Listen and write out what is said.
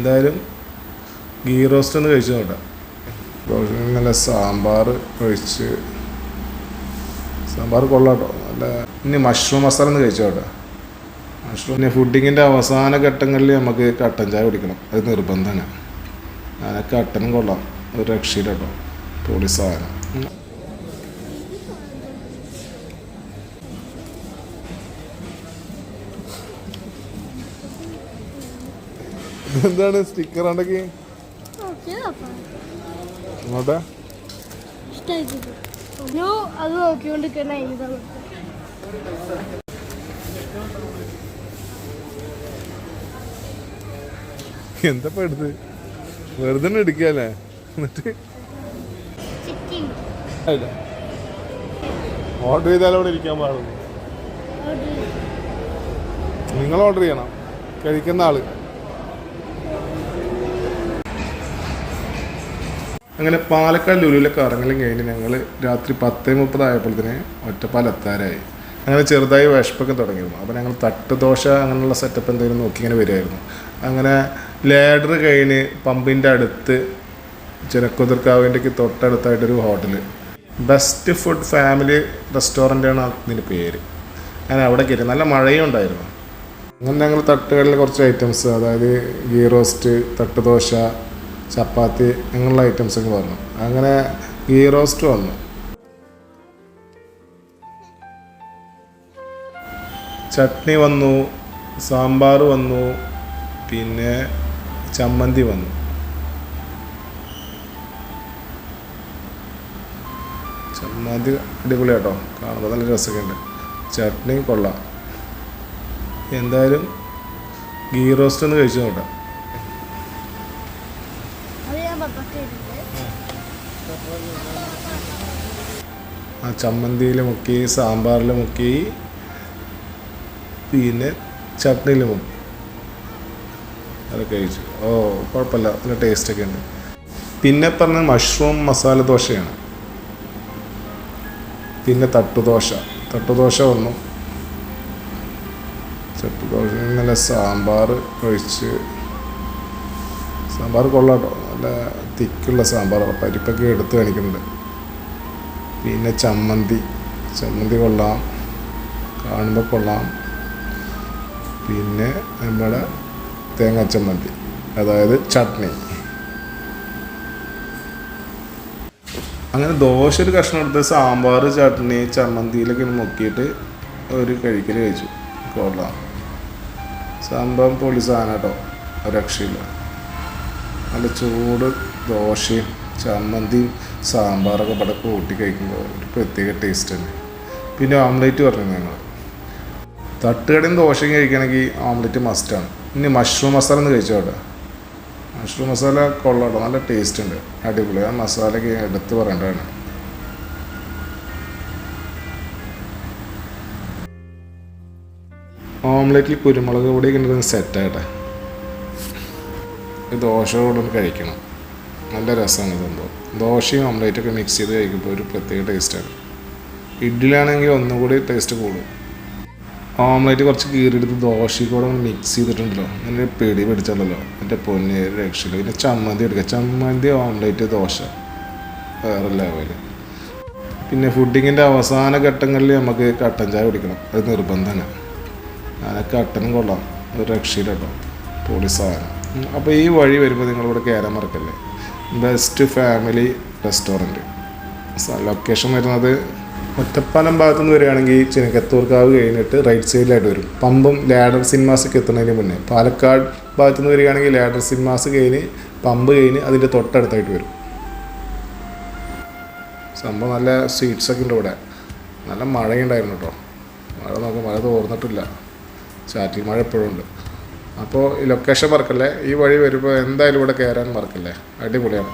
എന്തായാലും ഗീ റോസ്റ്റ് ഒന്ന് കഴിച്ചു നോക്കാം നല്ല സാമ്പാർ കഴിച്ച് സാമ്പാർ കൊള്ളാട്ടോ. നല്ല ഇനി മഷ്റൂം മസാല ഒന്ന് കഴിച്ചു കേട്ടോ മഷ്റൂം പിന്നെ ഫുഡിങ്ങിന്റെ അവസാന ഘട്ടങ്ങളിൽ നമുക്ക് കട്ടൻ ചായ കുടിക്കണം. അത് നിർബന്ധമാണ്. അങ്ങനെ കട്ടനും കൊള്ളാം. ഒരു രക്ഷയില്ല കേട്ടോ. പൊളി സാധനം. എന്താണ് സ്റ്റിക്കർ ഉണ്ടെങ്കിൽ ഒരു അത് നോക്കിക്കൊണ്ടിരിക്കണ എന്താ എടുത്ത്? വെറുതെ എടുക്കല്ലേ എന്നിട്ട്? ഓർഡർ ചെയ്താലും അവിടെ ഇരിക്കാൻ പാടുള്ളൂ. നിങ്ങൾ ഓർഡർ ചെയ്യണം. കഴിക്കുന്ന ആൾ. അങ്ങനെ പാലക്കാട് ലുലുവിലൊക്കെ ഇറങ്ങലും കഴിഞ്ഞ് ഞങ്ങൾ രാത്രി പത്തേ മുപ്പതായപ്പോഴത്തേന് ഒറ്റപ്പാലെത്താറായി അങ്ങനെ ചെറുതായി വിഷപ്പൊക്കെ തുടങ്ങിയിരുന്നു. അപ്പോൾ ഞങ്ങൾ തട്ട് ദോശ അങ്ങനെയുള്ള സെറ്റപ്പ് എന്തെങ്കിലും നോക്കി ഇങ്ങനെ വരുമായിരുന്നു അങ്ങനെ ലേഡർ കഴിഞ്ഞ് പമ്പിന്റെ അടുത്ത് ചിനക്കുതിർക്കാവിന്റെക്ക് തൊട്ടടുത്തായിട്ടൊരു ഹോട്ടൽ ബെസ്റ്റ് ഫുഡ് ഫാമിലി റെസ്റ്റോറന്റാണ് അതിന്റെ പേര്. അങ്ങനെ അവിടെ കയറി നല്ല മഴയും ഉണ്ടായിരുന്നു. അങ്ങനെ ഞങ്ങൾ തട്ടുകളിൽ കുറച്ച് ഐറ്റംസ് അതായത് ഗീ റോസ്റ്റ് തട്ടുദോശ ചപ്പാത്തി അങ്ങനെയുള്ള ഐറ്റംസ് ഒക്കെ വന്നു. അങ്ങനെ ഗീ റോസ്റ്റ് വന്നു. ചട്നി വന്നു സാമ്പാർ വന്നു പിന്നെ ചമ്മന്തി വന്നു. ചമ്മന്തി അടിപൊളി കേട്ടോ. കാണുമ്പോൾ നല്ല രസമൊക്കെ ഉണ്ട് ചട്നി കൊള്ളാം. എന്തായാലും ഗീ റോസ്റ്റ് ഒന്ന് കഴിച്ചു നോക്കാം. ആ ചമ്മന്തിയിൽ മുക്കി സാമ്പാറിൽ മുക്കി പിന്നെ ചട്നിയിൽ മുക്കി അതൊക്കെ കഴിച്ചു. ഓ കുഴപ്പമില്ല. നല്ല ടേസ്റ്റൊക്കെ ഉണ്ട്. പിന്നെ പറഞ്ഞ മഷ്റൂം മസാല ദോശയാണ്. പിന്നെ തട്ടുദോശ. തട്ടുദോശ വന്നു. തട്ടുദോശ നല്ല സാമ്പാർ കഴിച്ച് സാമ്പാർ കൊള്ളാട്ടോ. നല്ല തിക്കുള്ള സാമ്പാർ. പരിപ്പൊക്കെ എടുത്ത് കാണിക്കുന്നുണ്ട്. പിന്നെ ചമ്മന്തി. ചമ്മന്തി കൊള്ളാം. കാണുമ്പോൾ കൊള്ളാം. പിന്നെ നമ്മുടെ തേങ്ങ ചമ്മന്തി. അതായത് ചട്നി. അങ്ങനെ ദോശ ഒരു കഷ്ണം എടുത്ത് സാമ്പാർ ചട്നി ചമ്മന്തിയിലൊക്കെ മുക്കിയിട്ട് ഒരു കഴിക്കൽ കഴിച്ചു. കൊള്ളാം. സംഭവം പൊളി സാധനം കേട്ടോ. രക്ഷയില്ല നല്ല ചൂട് ദോശയും ചമ്മന്തിയും സാമ്പാറൊക്കെ പടക്കം കൂട്ടി കഴിക്കുമ്പോൾ ഒരു പ്രത്യേക ടേസ്റ്റ് തന്നെ പിന്നെ ഓംലേറ്റ് പറഞ്ഞു ഞങ്ങൾ തട്ടുകടയും ദോശയും കഴിക്കണമെങ്കിൽ ഓംലേറ്റ് മസ്റ്റാണ് ഇനി മഷ്റൂം മസാല ഒന്ന് കഴിച്ചോട്ടെ മഷ്റൂം മസാല കൊള്ളാട്ടോ നല്ല ടേസ്റ്റ് ഉണ്ട്. അടിപൊളി. ആ മസാലയ്ക്ക് എടുത്ത് പറയേണ്ടതാണ്. ഓംലേറ്റിൽ കുരുമുളക് പൊടി സെറ്റ് സെറ്റായിട്ടെ ഈ ദോശ കൂടെ കഴിക്കണം. നല്ല രസമാണ് സംഭവം ദോശയും ഓംലേറ്റൊക്കെ മിക്സ് ചെയ്ത് കഴിക്കുമ്പോൾ ഒരു പ്രത്യേക ടേസ്റ്റാണ് ഇഡ്ഡലിയാണെങ്കിൽ ഒന്നും കൂടി ടേസ്റ്റ് കൂടും. ഓംലേറ്റ് കുറച്ച് കീറിയെടുത്ത് ദോശയ്ക്കൂടെ കൂടെ മിക്സ് ചെയ്തിട്ടുണ്ടല്ലോ. അങ്ങനെ പിടി പിടിച്ചല്ലോ എന്റെ പൊന്നെ രക്ഷയില്ല. പിന്നെ ചമ്മന്തി എടുക്കുക. ചമ്മന്തി ഓംലേറ്റ് ദോശ. വേറെ ലെവൽ പിന്നെ ഫുഡിങ്ങിന്റെ അവസാന ഘട്ടങ്ങളിൽ നമുക്ക് കട്ടൻ ചായ കുടിക്കണം. അത് നിർബന്ധമാണ്. അങ്ങനെ കട്ടനും കൊള്ളാം. ഒരു രക്ഷയില്ല കേട്ടോ. പൊളി സാധനം. അപ്പോൾ ഈ വഴി വരുമ്പോൾ നിങ്ങളിവിടെ കയറാൻ മറക്കല്ലേ? ബെസ്റ്റ് ഫാമിലി റെസ്റ്റോറന്റ് ലൊക്കേഷൻ വരുന്നത് ഒറ്റപ്പാലം ഭാഗത്തു നിന്ന് വരികയാണെങ്കിൽ ചിനക്കത്തൂർക്കാവ് കഴിഞ്ഞിട്ട് റൈറ്റ് സൈഡിലായിട്ട് വരും. പമ്പും ലാഡർ സിനിമാസൊക്കെ എത്തുന്നതിന് മുന്നേ. പാലക്കാട് ഭാഗത്തു നിന്ന് വരികയാണെങ്കിൽ ലാഡർ സിനിമാസ് കഴിഞ്ഞ് പമ്പ് കഴിഞ്ഞ് അതിന്റെ തൊട്ടടുത്തായിട്ട് വരും. സംഭവം നല്ല സ്വീറ്റ്സൊക്കെ ഉണ്ട് ഇവിടെ. നല്ല മഴയുണ്ടായിരുന്നു കേട്ടോ. മഴ നോക്കാം മഴ തോർന്നിട്ടില്ല. ചാറ്റിൽ മഴ എപ്പോഴും ഉണ്ട്. അപ്പോൾ ഈ ലൊക്കേഷൻ മറക്കല്ലേ ഈ വഴി വരുമ്പോൾ എന്തായാലും ഇവിടെ കയറാൻ മറക്കല്ലേ അടിപൊളിയാണ്.